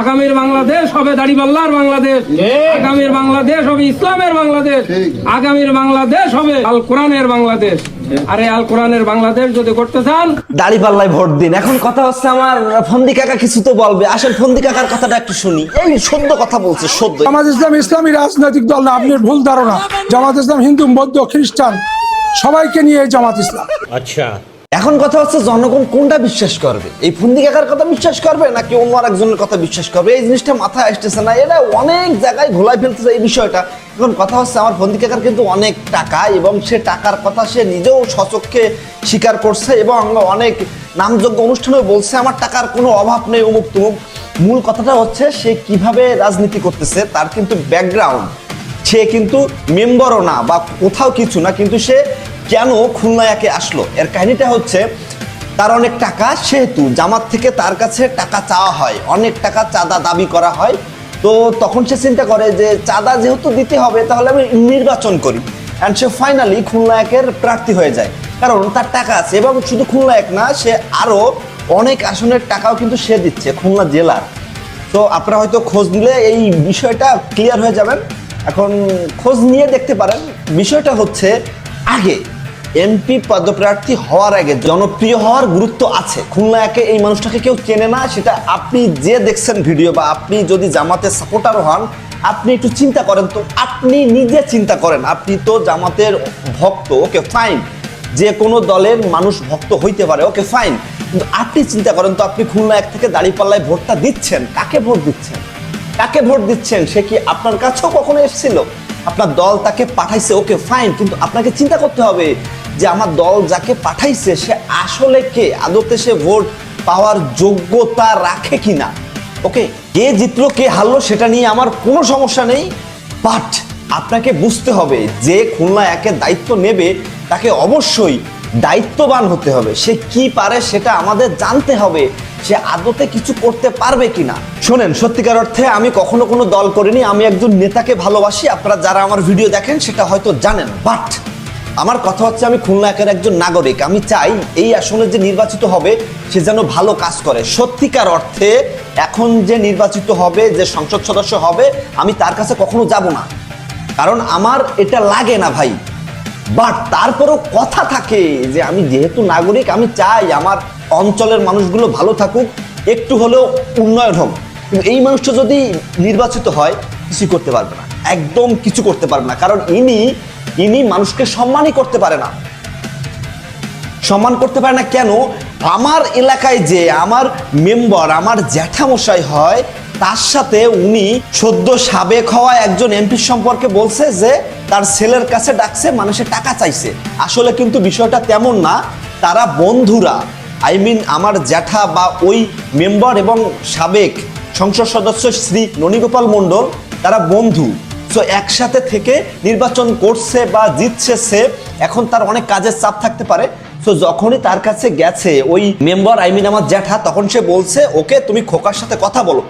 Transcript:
আগামীর বাংলাদেশ হবে দাড়িপাল্লার বাংলাদেশ। আগামীর বাংলাদেশ হবে ইসলামের বাংলাদেশ। আগামীর বাংলাদেশ হবে আল কোরআনের বাংলাদেশ। আরে আল কোরআনের বাংলাদেশ যদি করতে চান। দাড়ি পাল্লায় ভোট দিন। এখন কথা হচ্ছে আমার ফন্দি কাকা কিছু তো বলবে। আসল ফন্দি কাকার কথাটা একটু শুনি। এই সদ্য কথা বলছে সদ্য। জামাত ইসলাম ইসলামী রাজনৈতিক দল না আপনি ভুল ধারণা। জামাত ইসলাম হিন্দু বৌদ্ধ খ্রিস্টান সবাইকে নিয়ে এই জামাত ইসলাম। এখন কথা হচ্ছে জনগণ কোনটা বিশ্বাস করবে? এই ফন্দি কাকার কথা বিশ্বাস করবে নাকি অন্য একজনের কথা বিশ্বাস করবে? এই জিনিসটা মাথায় আসতেছে না। এরা অনেক জায়গায় ঘোলাই ফেলতেছে এই বিষয়টা। এখন কথা হচ্ছে আমার ফন্দি কাকার কিন্তু অনেক টাকা এবং সে টাকার কথা সে নিজেও সচক্ষে স্বীকার করছে এবং অনেক নামযোগ্য অনুষ্ঠানেও বলছে, আমার টাকার কোনো অভাব নেই অমুক তুমুক। মূল কথাটা হচ্ছে সে কীভাবে রাজনীতি করতেছে তার কিন্তু ব্যাকগ্রাউন্ড সে কিন্তু মেম্বারও না বা কোথাও কিছু না, কিন্তু সে কেন খুলনায়াকে আসলো? এর কাহিনীটা হচ্ছে, তার অনেক টাকা সেহেতু জামাত থেকে তার কাছে টাকা চাওয়া হয়। অনেক টাকা চাঁদা দাবি করা হয়। তো তখন সে চিন্তা করে যে, চাঁদা যেহেতু দিতে হবে, তাহলে আমি নির্বাচন করি। অ্যান্ড সে ফাইনালি খুলনা একের প্রার্থী হয়ে যায়। কারণ তার টাকা আছে। এবং শুধু খুলনা এক না, সে আরও অনেক আসনের টাকাও কিন্তু সে দিচ্ছে, খুলনা জেলার। তো আপনারা হয়তো খোঁজ নিলে এই বিষয়টা ক্লিয়ার হয়ে যাবেন। এখন খোঁজ নিয়ে দেখতে পারেন। বিষয়টা হচ্ছে, আগে এমপি পদপ্রার্থী হওয়ার আগে জনপ্রিয় হওয়ার গুরুত্ব আছে। খুলনাকে এই মানুষটাকে কেউ চেনে না, সেটা আপনি যে দেখছেন ভিডিও বা আপনি যদি জামাতের সাপোর্টার হন, আপনি একটু চিন্তা করেন তো। আপনি নিজে চিন্তা করেন, আপনি তো জামাতের ভক্ত, ওকে ফাইন যে কোনো দলের মানুষ ভক্ত হইতে পারে, ওকে ফাইন কিন্তু আপনি চিন্তা করেন তো, আপনি খুলনা এক থেকে দাঁড়িপাল্লায় ভোটটা দিচ্ছেন। কাকে ভোট দিচ্ছেন? কাকে ভোট দিচ্ছেন? সে কি আপনার কাছেও কখনো এসেছিল? আপনার দল তাকে পাঠাইছে, ওকে ফাইন কিন্তু আপনাকে চিন্তা করতে হবে যে আমার দল যাকে পাঠাইছে, সে আসলে কে? আদতে সে ভোট পাওয়ার যোগ্যতা রাখে কি না ওকে, কে জিতলো, কে হারলো, সেটা নিয়ে আমার কোনো সমস্যা নেই বাট আপনাকে বুঝতে হবে, যে খুলনা একের দায়িত্ব নেবে, তাকে অবশ্যই দায়িত্ববান হতে হবে। সে কি পারে সেটা আমাদের জানতে হবে, সে আদতে কিছু করতে পারবে কিনা? শোনেন, সত্যিকার অর্থে আমি কখনো কোনো দল করিনি, আমি একজন নেতাকে ভালোবাসি, আপনারা যারা আমার ভিডিও দেখেন, সেটা হয়তো জানেন বাট আমার কথা হচ্ছে আমি খুলনা একের একজন নাগরিক। আমি চাই এই আসনে যে নির্বাচিত হবে, সে যেন ভালো কাজ করে। সত্যিকার অর্থে এখন যে নির্বাচিত হবে, যে সংসদ সদস্য হবে, আমি তার কাছে কখনো যাব না। কারণ আমার এটা লাগে না ভাই। বাট তারপরও কথা থাকে যে আমি যেহেতু নাগরিক, আমি চাই আমার অঞ্চলের মানুষগুলো ভালো থাকুক, একটু হলেও উন্নয়ন হোক। কিন্তু এই মানুষটা যদি নির্বাচিত হয় কিছু করতে পারবে না। একদম কিছু করতে পারবে না। কারণ ইনি ইনি মানুষকে সম্মানই করতে পারে না। সম্মান করতে পারে না কেন? আমার এলাকায় যে আমার মেম্বার, আমার জ্যাঠামশাই হয়, তার সাথে উনি সদ্য সাবেক হওয়া একজন এমপি সম্পর্কে বলছে যে, তার ছেলের কাছে ডাকছে মানুষের টাকা চাইছে। আসলে কিন্তু বিষয়টা তেমন না, তারা বন্ধুরা। আই মিন আমার জ্যাঠা বা ওই মেম্বার এবং সাবেক সংসদ সদস্য শ্রী ননীগোপাল মণ্ডল, তারা বন্ধু। সো একসাথে থেকে নির্বাচন করছে বা জিতছে সে, এখন তার অনেক কাজের চাপ থাকতে পারে। সো যখনই তার কাছে গেছে ওই মেম্বার আই মিন আমার জ্যাঠা, তখন সে বলছে, ওকে, তুমি খোকার সাথে কথা বলো।